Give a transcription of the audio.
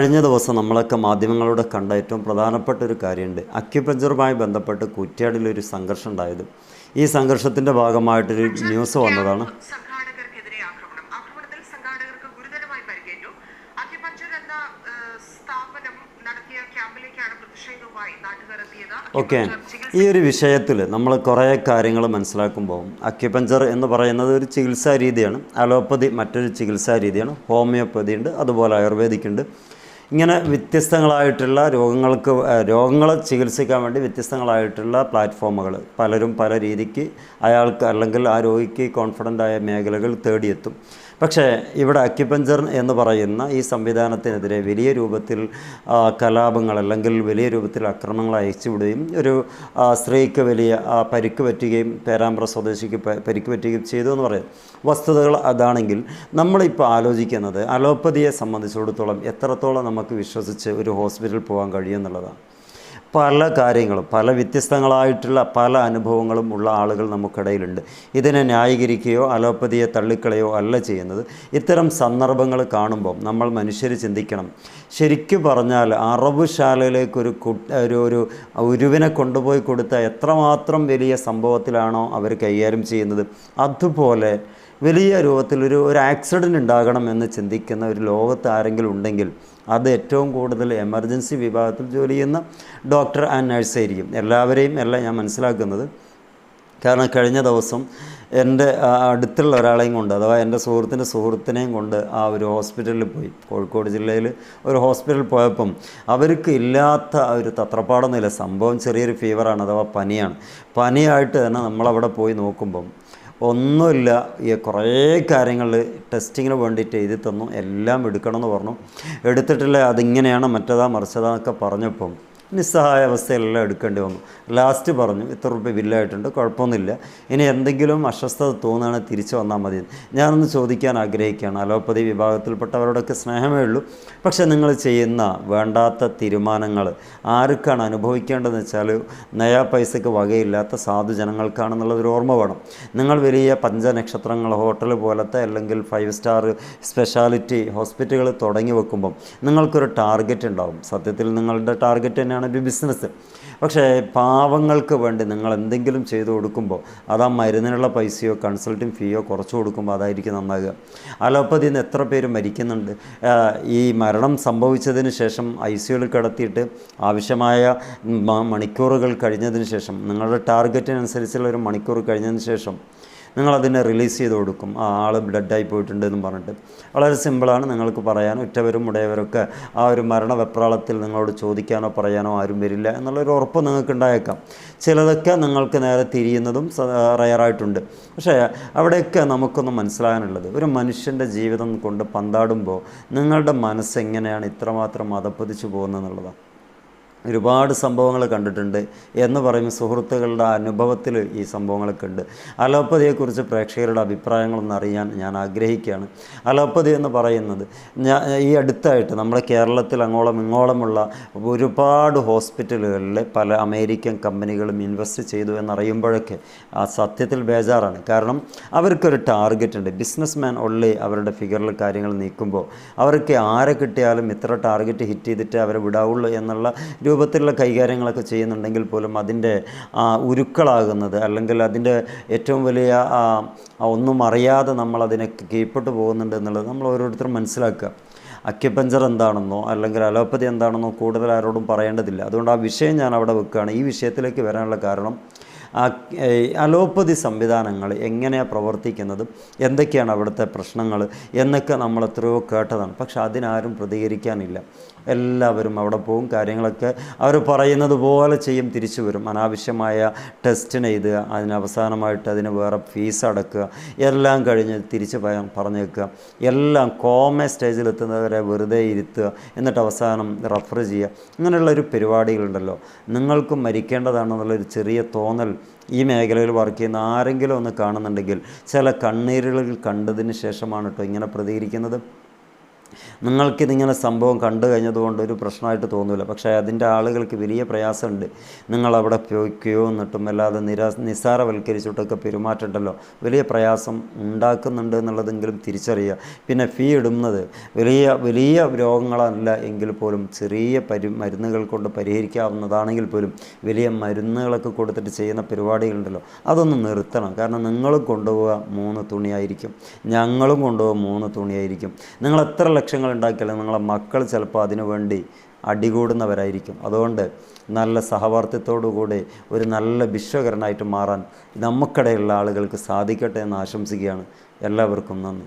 കഴിഞ്ഞ ദിവസം നമ്മളൊക്കെ മാധ്യമങ്ങളോട് കണ്ട ഏറ്റവും പ്രധാനപ്പെട്ട ഒരു കാര്യമുണ്ട്. അക്യുപഞ്ചറുമായി ബന്ധപ്പെട്ട് കുറ്റ്യാടിലൊരു സംഘർഷം ഉണ്ടായത്. ഈ സംഘർഷത്തിന്റെ ഭാഗമായിട്ടൊരു ന്യൂസ് വന്നതാണ്. ഓക്കെ. ഈ ഒരു വിഷയത്തിൽ നമ്മൾ കുറേ കാര്യങ്ങൾ മനസ്സിലാക്കുമ്പോൾ അക്യുപഞ്ചർ എന്ന് പറയുന്നത് ഒരു ചികിത്സാ രീതിയാണ്. അലോപ്പതി മറ്റൊരു ചികിത്സാ രീതിയാണ്. ഹോമിയോപ്പതി ഉണ്ട്. അതുപോലെ ആയുർവേദിക് ഉണ്ട് ഇങ്ങനെ വ്യത്യസ്തങ്ങളായിട്ടുള്ള രോഗങ്ങൾക്ക് രോഗങ്ങളെ ചികിത്സിക്കാൻ വേണ്ടി വ്യത്യസ്തങ്ങളായിട്ടുള്ള പ്ലാറ്റ്ഫോമുകൾ പലരും പല രീതിക്ക് അയാൾക്ക് അല്ലെങ്കിൽ ആ രോഗിക്ക് കോൺഫിഡന്റ് ആയ മേഖലകൾ തേടിയെത്തും. പക്ഷേ ഇവിടെ അക്യുപഞ്ചർ എന്ന് പറയുന്ന ഈ സംവിധാനത്തിനെതിരെ വലിയ രൂപത്തിൽ കലാപങ്ങൾ അല്ലെങ്കിൽ വലിയ രൂപത്തിൽ അക്രമങ്ങൾ അയച്ചുവിടുകയും ഒരു സ്ത്രീക്ക് വലിയ പരിക്ക് പറ്റുകയും പേരാമ്പ്ര സ്വദേശിക്ക് പരിക്ക് പറ്റുകയും ചെയ്തു എന്ന് പറയും. വസ്തുതകൾ അതാണെങ്കിൽ നമ്മളിപ്പോൾ ആലോചിക്കുന്നത് അലോപ്പതിയെ സംബന്ധിച്ചിടത്തോളം എത്രത്തോളം നമുക്ക് വിശ്വസിച്ച് ഒരു ഹോസ്പിറ്റലിൽ പോകാൻ കഴിയുമെന്നുള്ളതാണ്. പല കാര്യങ്ങളും പല വ്യത്യസ്തങ്ങളായിട്ടുള്ള പല അനുഭവങ്ങളും ഉള്ള ആളുകൾ നമുക്കിടയിലുണ്ട്. ഇതിനെ ന്യായീകരിക്കുകയോ അലോപ്പതിയെ തള്ളിക്കളയോ അല്ല ചെയ്യുന്നത്. ഇത്തരം സന്ദർഭങ്ങൾ കാണുമ്പോൾ നമ്മൾ മനുഷ്യർ ചിന്തിക്കണം. ശരിക്കും പറഞ്ഞാൽ അറബുശാലയിലേക്ക് ഒരു ഒരു ഒരു ഉരുവിനെ കൊണ്ടുപോയി കൊടുത്ത എത്രമാത്രം വലിയ സംഭവത്തിലാണോ അവർ കൈകാര്യം ചെയ്യുന്നത്. അതുപോലെ വലിയ രൂപത്തിലൊരു ഒരു ആക്സിഡന്റ് ഉണ്ടാകണം എന്ന് ചിന്തിക്കുന്ന ഒരു ലോകത്ത് ആരെങ്കിലും ഉണ്ടെങ്കിൽ അത് ഏറ്റവും കൂടുതൽ എമർജൻസി വിഭാഗത്തിൽ ജോലി ചെയ്യുന്ന ഡോക്ടർ ആൻഡ് നഴ്സായിരിക്കും എല്ലാവരെയും അല്ല ഞാൻ മനസ്സിലാക്കുന്നത്. കാരണം കഴിഞ്ഞ ദിവസം എന്റെ അടുത്തുള്ള ഒരാളെയും കൊണ്ട് അഥവാ എന്റെ സുഹൃത്തിന്റെ സുഹൃത്തിനെയും കൊണ്ട് ആ ഒരു ഹോസ്പിറ്റലിൽ പോയി. കോഴിക്കോട് ജില്ലയിൽ ഒരു ഹോസ്പിറ്റലിൽ പോയപ്പം അവർക്ക് ഇല്ലാത്ത ഒരു തത്രപ്പാടൊന്നുമില്ല സംഭവം ചെറിയൊരു ഫീവറാണ് അഥവാ പനിയാണ്. പനിയായിട്ട് തന്നെ നമ്മളവിടെ പോയി നോക്കുമ്പം ഒന്നുമില്ല. ഈ കുറേ കാര്യങ്ങൾ ടെസ്റ്റിങ്ങിന് വേണ്ടിയിട്ട് എഴുതി തന്നു. എല്ലാം എടുക്കണമെന്ന് പറഞ്ഞു. എടുത്തിട്ടില്ല. അതിങ്ങനെയാണ് മറ്റേതാ മറിച്ചതാന്നൊക്കെ പറഞ്ഞപ്പം നിസ്സഹായ അവസ്ഥയിലെല്ലാം എടുക്കേണ്ടി വന്നു. ലാസ്റ്റ് പറഞ്ഞു ഇത്ര റുപ്യ ബില്ലായിട്ടുണ്ട് കുഴപ്പമൊന്നുമില്ല. ഇനി എന്തെങ്കിലും അസ്വസ്ഥത തോന്നുകയാണെങ്കിൽ തിരിച്ചു വന്നാൽ മതി. ഞാനൊന്ന് ചോദിക്കാൻ ആഗ്രഹിക്കുകയാണ്. അലോപ്പതി വിഭാഗത്തിൽപ്പെട്ടവരോടൊക്കെ സ്നേഹമേ ഉള്ളൂ. പക്ഷേ നിങ്ങൾ ചെയ്യുന്ന വേണ്ടാത്ത തീരുമാനങ്ങൾ ആർക്കാണ് അനുഭവിക്കേണ്ടതെന്ന് വെച്ചാൽ നയാ പൈസയ്ക്ക് വകയില്ലാത്ത സാധു ജനങ്ങൾക്കാണെന്നുള്ളൊരു ഓർമ്മ വേണം. നിങ്ങൾ വലിയ പഞ്ചനക്ഷത്രങ്ങൾ ഹോട്ടൽ പോലത്തെ അല്ലെങ്കിൽ ഫൈവ് സ്റ്റാർ സ്പെഷ്യാലിറ്റി ഹോസ്പിറ്റലുകൾ തുടങ്ങി വെക്കുമ്പം നിങ്ങൾക്കൊരു ടാർഗറ്റ് ഉണ്ടാവും. സത്യത്തിൽ നിങ്ങളുടെ ടാർഗറ്റ് തന്നെയാണ് ഒരു ബിസിനസ് പക്ഷേ പാവങ്ങൾക്ക് വേണ്ടി നിങ്ങൾ എന്തെങ്കിലും ചെയ്തു കൊടുക്കുമ്പോൾ അത് ആ മരുന്നിനുള്ള പൈസയോ കൺസൾട്ടിങ് ഫീയോ കുറച്ച് കൊടുക്കുമ്പോൾ അതായിരിക്കും നന്നാകുക. അലോപ്പതിയിൽ നിന്ന് എത്ര പേര് മരിക്കുന്നുണ്ട്? ഈ മരണം സംഭവിച്ചതിന് ശേഷം ഐ സിയുയിൽ കിടത്തിയിട്ട് ആവശ്യമായ മണിക്കൂറുകൾ കഴിഞ്ഞതിന് ശേഷം നിങ്ങളുടെ ടാർഗറ്റിനനുസരിച്ചുള്ള ഒരു മണിക്കൂർ കഴിഞ്ഞതിന് ശേഷം നിങ്ങളതിനെ റിലീസ് ചെയ്ത് കൊടുക്കും. ആ ആൾ ഡെഡായി പോയിട്ടുണ്ട് എന്ന് പറഞ്ഞിട്ട്. വളരെ സിമ്പിളാണ് നിങ്ങൾക്ക് പറയാൻ. ഉറ്റവരും ഉടയവരൊക്കെ ആ ഒരു മരണ വെപ്രാളത്തിൽ നിങ്ങളോട് ചോദിക്കാനോ പറയാനോ ആരും വരില്ല എന്നുള്ളൊരു ഉറപ്പ് നിങ്ങൾക്ക് ഉണ്ടായേക്കാം ചിലതൊക്കെ നിങ്ങൾക്ക് നേരെ തിരിയുന്നതും റയറായിട്ടുണ്ട് പക്ഷേ അവിടെയൊക്കെ നമുക്കൊന്ന് മനസ്സിലാകാനുള്ളത്. ഒരു മനുഷ്യന്റെ ജീവിതം കൊണ്ട് പന്താടുമ്പോൾ നിങ്ങളുടെ മനസ്സെങ്ങനെയാണ് ഇത്രമാത്രം അതപ്പതിച്ചു പോകുന്നതെന്നുള്ളതാണ് ഒരുപാട് സംഭവങ്ങൾ കണ്ടിട്ടുണ്ട് എന്ന് പറയുമ്പോൾ സുഹൃത്തുക്കളുടെ അനുഭവത്തിൽ ഈ സംഭവങ്ങളൊക്കെ ഉണ്ട്. അലോപ്പതിയെക്കുറിച്ച് പ്രേക്ഷകരുടെ അഭിപ്രായങ്ങളൊന്ന് അറിയാൻ ഞാൻ ആഗ്രഹിക്കുകയാണ്. അലോപ്പതി എന്ന് പറയുന്നത് ഞാൻ ഈ അടുത്തായിട്ട് നമ്മുടെ കേരളത്തിൽ അങ്ങോളം ഇങ്ങോളമുള്ള ഒരുപാട് ഹോസ്പിറ്റലുകളിൽ പല അമേരിക്കൻ കമ്പനികളും ഇൻവെസ്റ്റ് ചെയ്തു എന്നറിയുമ്പോഴൊക്കെ ആ സത്യത്തിൽ ബേജാറാണ്. കാരണം അവർക്കൊരു ടാർഗറ്റ് ഉണ്ട് ബിസിനസ് മാൻ ഉള്ളി അവരുടെ ഫിഗറിൽ കാര്യങ്ങൾ നീക്കുമ്പോൾ അവർക്ക് ആരെ കിട്ടിയാലും ഇത്ര ടാർഗറ്റ് ഹിറ്റ് ചെയ്തിട്ട് അവരെ വിടാവുള്ളൂ എന്നുള്ള രൂപത്തിലുള്ള കൈകാര്യങ്ങളൊക്കെ ചെയ്യുന്നുണ്ടെങ്കിൽ പോലും അതിന്റെ ഉരുക്കളാകുന്നത് അല്ലെങ്കിൽ അതിന്റെ ഏറ്റവും വലിയ ഒന്നും അറിയാതെ നമ്മൾ അതിനെ കീഴ്പ്പെട്ട് പോകുന്നുണ്ട് എന്നുള്ളത് നമ്മൾ ഓരോരുത്തരും മനസ്സിലാക്കുക. അക്യപഞ്ചർ എന്താണെന്നോ അല്ലെങ്കിൽ അലോപ്പതി എന്താണെന്നോ കൂടുതൽ ആരോടും പറയേണ്ടതില്ല. അതുകൊണ്ട് ആ വിഷയം ഞാൻ അവിടെ വെക്കുകയാണ്. ഈ വിഷയത്തിലേക്ക് വരാനുള്ള കാരണം അലോപ്പതി സംവിധാനങ്ങൾ എങ്ങനെയാണ് പ്രവർത്തിക്കുന്നത് എന്തൊക്കെയാണ് അവിടുത്തെ പ്രശ്നങ്ങൾ എന്നൊക്കെ നമ്മൾ എത്രയോ കേട്ടതാണ്. പക്ഷെ അതിനാരും പ്രതികരിക്കാനില്ല. എല്ലാവരും അവിടെ പോകും കാര്യങ്ങളൊക്കെ അവർ പറയുന്നത് പോലെ ചെയ്യും. തിരിച്ചു വരും. അനാവശ്യമായ ടെസ്റ്റിന് എഴുതുക. അതിന് അവസാനമായിട്ട് അതിന് വേറെ ഫീസ് അടക്കുക. എല്ലാം കഴിഞ്ഞ് തിരിച്ച് പറഞ്ഞു പറഞ്ഞേക്കുക. എല്ലാം കോമ സ്റ്റേജിലെത്തുന്നവരെ വെറുതെ ഇരുത്തുക. എന്നിട്ട് അവസാനം റഫർ ചെയ്യുക. ഇങ്ങനെയുള്ള ഒരു പരിപാടികളുണ്ടല്ലോ. നിങ്ങൾക്കും മരിക്കേണ്ടതാണെന്നുള്ളൊരു ചെറിയ തോന്നൽ ഈ മേഖലയിൽ വർക്ക് ചെയ്യുന്ന ആരെങ്കിലും ഒന്ന് കാണുന്നുണ്ടെങ്കിൽ ചില കണ്ണീരുകൾ കണ്ടതിന് ശേഷമാണ് കേട്ടോ ഇങ്ങനെ പ്രതികരിക്കുന്നത്. നിങ്ങൾക്കിതിങ്ങനെ സംഭവം കണ്ടു കഴിഞ്ഞതുകൊണ്ട് ഒരു പ്രശ്നമായിട്ട് തോന്നില്ല പക്ഷേ അതിന്റെ ആളുകൾക്ക് വലിയ പ്രയാസമുണ്ട്. നിങ്ങളവിടെ പോയിക്കുകയോ എന്നിട്ടും അല്ലാതെ നിരാ നിസ്സാരവൽക്കരിച്ചിട്ടൊക്കെ പെരുമാറ്റമുണ്ടല്ലോ. വലിയ പ്രയാസം ഉണ്ടാക്കുന്നുണ്ട് എന്നുള്ളതെങ്കിലും തിരിച്ചറിയുക. പിന്നെ ഫീ ഇടുന്നത് വലിയ വലിയ രോഗങ്ങളല്ല എങ്കിൽ പോലും ചെറിയ പരി മരുന്നുകൾ കൊണ്ട് പരിഹരിക്കാവുന്നതാണെങ്കിൽ പോലും വലിയ മരുന്നുകളൊക്കെ കൊടുത്തിട്ട് ചെയ്യുന്ന പരിപാടികളുണ്ടല്ലോ. അതൊന്ന് നിർത്തണം. കാരണം നിങ്ങളും കൊണ്ടുപോകുക മൂന്ന് തുണിയായിരിക്കും. ഞങ്ങളും കൊണ്ടുപോകുക മൂന്ന് തുണിയായിരിക്കും. നിങ്ങൾ എത്ര ലക്ഷങ്ങൾ ഉണ്ടാക്കിയാലും നിങ്ങളെ മക്കൾ ചിലപ്പോൾ അതിനു വേണ്ടി അടികൂടുന്നവരായിരിക്കും. അതുകൊണ്ട് നല്ല സഹവർത്തിത്തോടുകൂടി ഒരു നല്ല വിശ്വകരനായിട്ട് മാറാൻ നമുക്കിടയിലുള്ള ആളുകൾക്ക് സാധിക്കട്ടെ എന്ന് ആശംസിക്കുകയാണ്. എല്ലാവർക്കും നന്ദി.